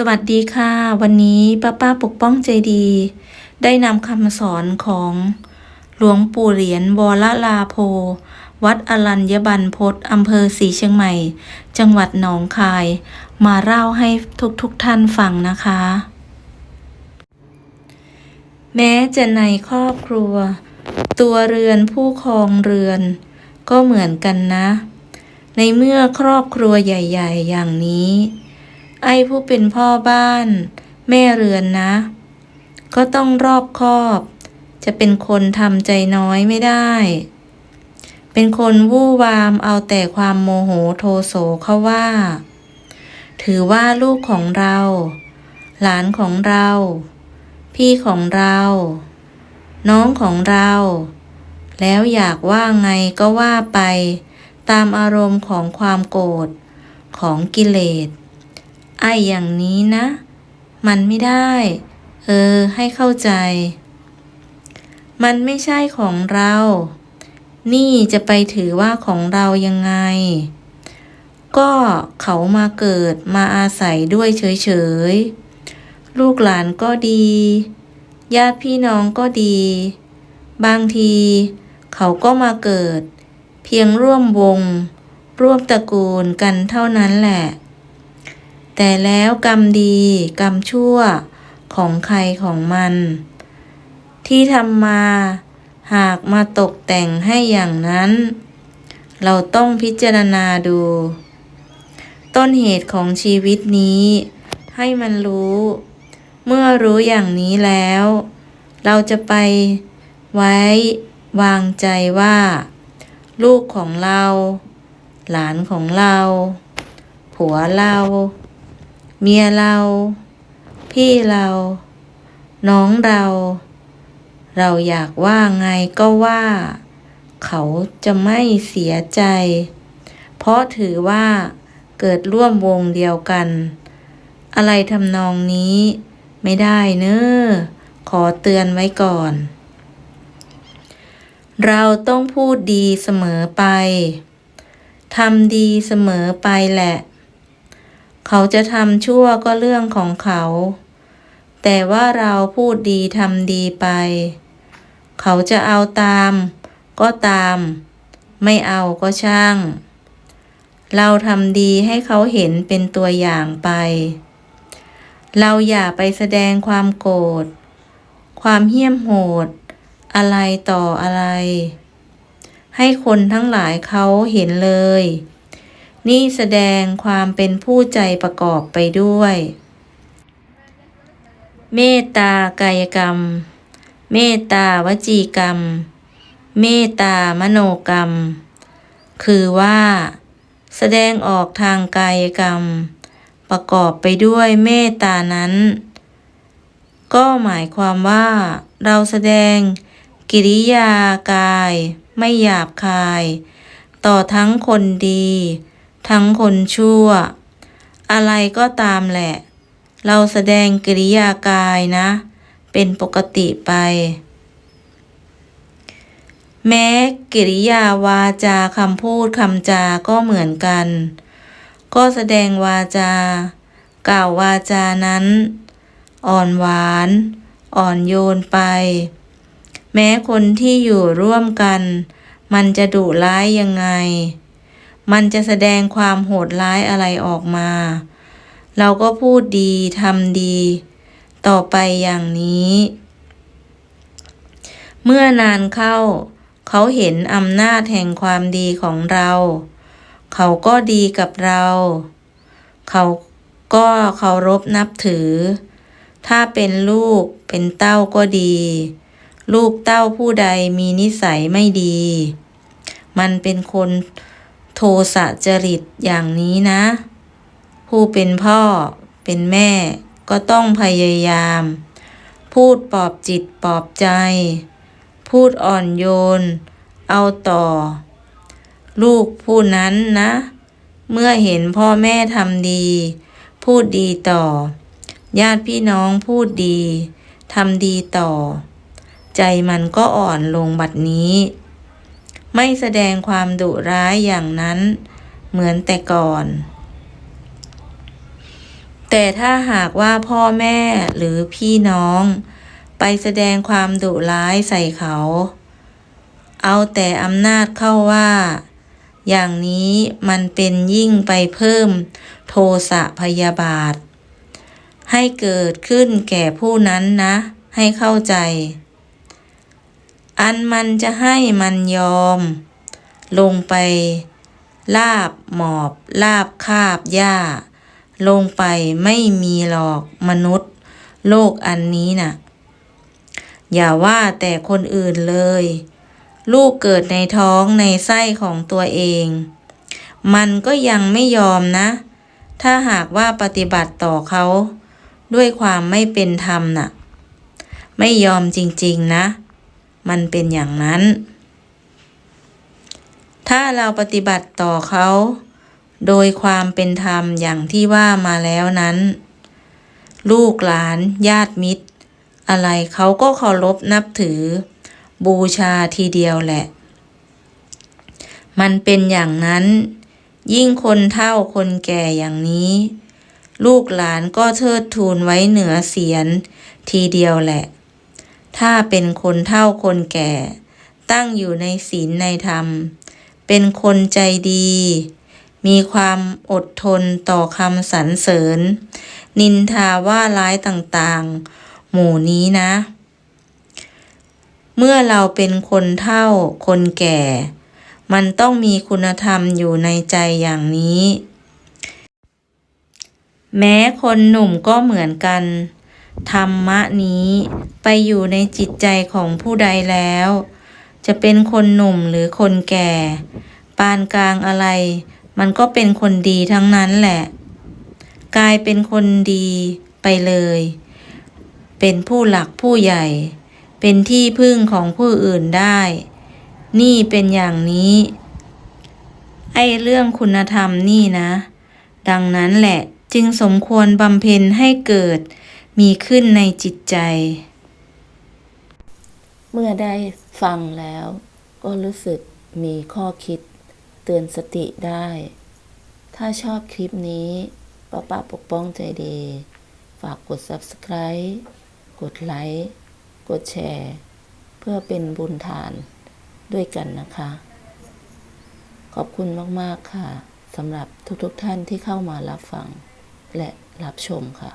สวัสดีค่ะ วันนี้ป้าป้าปกป้องใจดี ได้นำคำสอนของหลวงปู่เหรียญวรลาโพ วัดอรัญญบันพศอำเภอศรีเชียงใหม่ จังหวัดหนองคาย มาเล่าให้ทุกๆทท่านฟังนะคะ แม้จะในครอบครัว ตัวเรือนผู้ครองเรือน ก็เหมือนกันนะ ในเมื่อครอบครัวใหญ่ ๆ อย่างนี้ ไอ้ผู้เป็นพ่อบ้าน แม่เรือนนะ ก็ต้องรอบคอบ จะเป็นคนทำใจน้อยไม่ได้ เป็นคนวู่วามเอาแต่ความโมโหโทโสเขาว่า ถือว่าลูกของเรา หลานของเรา พี่ของเรา น้องของเรา แล้วอยากว่าไงก็ว่าไป ตามอารมณ์ของความโกรธของกิเลส ไอ้อย่างนี้นะ มันไม่ได้ เออ ให้เข้าใจ มันไม่ใช่ของเรา นี่จะไปถือว่าของเรายังไง ก็เขามาเกิดมาอาศัยด้วยเฉยๆ ลูกหลานก็ดี ญาติพี่น้องก็ดี บางที เขาก็มาเกิด เพียงร่วมวง ร่วมตระกูลกันเท่านั้นแหละ แต่แล้วกรรมดีกรรมชั่วของใครของมัน ที่ทำมาหากมาตกแต่งให้อย่างนั้น เราต้องพิจารณาดู ต้นเหตุของชีวิตนี้ ให้มันรู้ เมื่อรู้อย่างนี้แล้ว เราจะไปไว้วางใจว่า ลูกของเรา หลานของเรา ผัวเรา เมียเรา พี่เรา น้องเรา เราอยากว่าไงก็ว่า เขาจะไม่เสียใจ เพราะถือว่าเกิดร่วมวงเดียวกัน อะไรทำนองนี้ ไม่ได้เนอขอเตือนไว้ก่อน เราต้องพูดดีเสมอไปทำดีเสมอไปแหละ เขาจะทำชั่วก็เรื่องของเขา แต่ว่าเราพูดดีทำดีไป เขาจะเอาตาม ก็ตาม ไม่เอาก็ช่าง เราทำดีให้เขาเห็นเป็นตัวอย่างไป เราอย่าไปแสดงความโกรธ ความเหี้ยมโหด อะไรต่ออะไร ให้คนทั้งหลายเขาเห็นเลย นี่แสดงความเป็นผู้ใจประกอบไปด้วย เมตตากายกรรม เมตตาวจีกรรม เมตตามโนกรรม คือว่า แสดงออกทางกายกรรม ประกอบไปด้วยเมตตานั้น ก็หมายความว่า เราแสดงกิริยากาย ไม่หยาบคาย ต่อทั้งคนดี ทั้งคนชั่ว อะไรก็ตามแหละ เราแสดงกิริยากายนะ เป็นปกติไป แม้กิริยาวาจาคำพูดคำจาก็เหมือนกัน ก็แสดงวาจา กล่าววาจานั้น อ่อนหวาน อ่อนโยนไป แม้คนที่อยู่ร่วมกัน มันจะดุร้ายยังไง มันจะแสดงความโหดร้ายอะไรออกมา เราก็พูดดีทำดี ต่อไปอย่างนี้ เมื่อนานเข้า เขาเห็นอำนาจแห่งความดีของเรา เขาก็ดีกับเรา เขาก็เคารพนับถือ ถ้าเป็นลูกเป็นเต้าก็ดี ลูกเต้าผู้ใดมีนิสัยไม่ดี มันเป็นคน โทสะจริตอย่างนี้นะ ผู้เป็นพ่อเป็นแม่ก็ต้องพยายาม พูดปลอบจิตปลอบใจ พูดอ่อนโยน เอาต่อ ลูกผู้นั้นนะ เมื่อเห็นพ่อแม่ทำดี พูดดีต่อ ญาติพี่น้องพูดดีทำดีต่อ ใจมันก็อ่อนลงบัดนี้ ไม่แสดงความดุร้ายอย่างนั้นเหมือนแต่ก่อน แต่ถ้าหากว่าพ่อแม่หรือพี่น้อง ไปแสดงความดุร้ายใส่เขา เอาแต่อำนาจเข้าว่า อย่างนี้มันเป็นยิ่งไปเพิ่มโทสะพยาบาท ให้เกิดขึ้นแก่ผู้นั้นนะ ให้เข้าใจ อันมันจะให้มันยอม ลงไป ลาบหมอบ ลาบคาบหญ้า ลงไปไม่มีหรอกมนุษย์ โลกอันนี้น่ะ อย่าว่าแต่คนอื่นเลย ลูกเกิดในท้องในไส้ของตัวเอง มันก็ยังไม่ยอมนะ ถ้าหากว่าปฏิบัติต่อเขา ด้วยความไม่เป็นธรรมน่ะ ไม่ยอมจริง ๆ นะ มันเป็นอย่างนั้น ถ้าเราปฏิบัติต่อเขา โดยความเป็นธรรมอย่างที่ว่ามาแล้วนั้น ลูกหลาน ญาติมิตร อะไรเขาก็เคารพนับถือ บูชาทีเดียวแหละ มันเป็นอย่างนั้น ยิ่งคนเฒ่าคนแก่อย่างนี้ลูกหลานก็เทิดทูนไว้เหนือเสียนทีเดียวแหละ ถ้าเป็นคนเฒ่าคนแก่ ตั้งอยู่ในศีลในธรรม เป็นคนใจดี มีความอดทนต่อคำสรรเสริญ นินทาว่าร้ายต่างๆ หมู่นี้นะ เมื่อเราเป็นคนเฒ่าคนแก่ มันต้องมีคุณธรรมอยู่ในใจอย่างนี้ แม้คนหนุ่มก็เหมือนกัน ธรรมะนี้ไปอยู่ในจิตใจของผู้ใดแล้ว จะเป็นคนหนุ่มหรือคนแก่ ปานกลางอะไร มันก็เป็นคนดีทั้งนั้นแหละ กลายเป็นคนดีไปเลย เป็นผู้หลักผู้ใหญ่ เป็นที่พึ่งของผู้อื่นได้ นี่เป็นอย่างนี้ ไอ้เรื่องคุณธรรมนี่นะ ดังนั้นแหละจึงสมควรบำเพ็ญให้เกิด มีขึ้นในจิตใจ เมื่อได้ฟังแล้ว ก็รู้สึกมีข้อคิดเตือนสติได้ ถ้าชอบคลิปนี้ป้าป้าปกป้องใจดี ฝากกด Subscribe กดไลค์ กดแชร์ เพื่อเป็นบุญทานด้วยกันนะคะ ขอบคุณมาก ๆ ค่ะสำหรับทุกๆทท่านที่เข้ามารับฟัง และรับชมค่ะ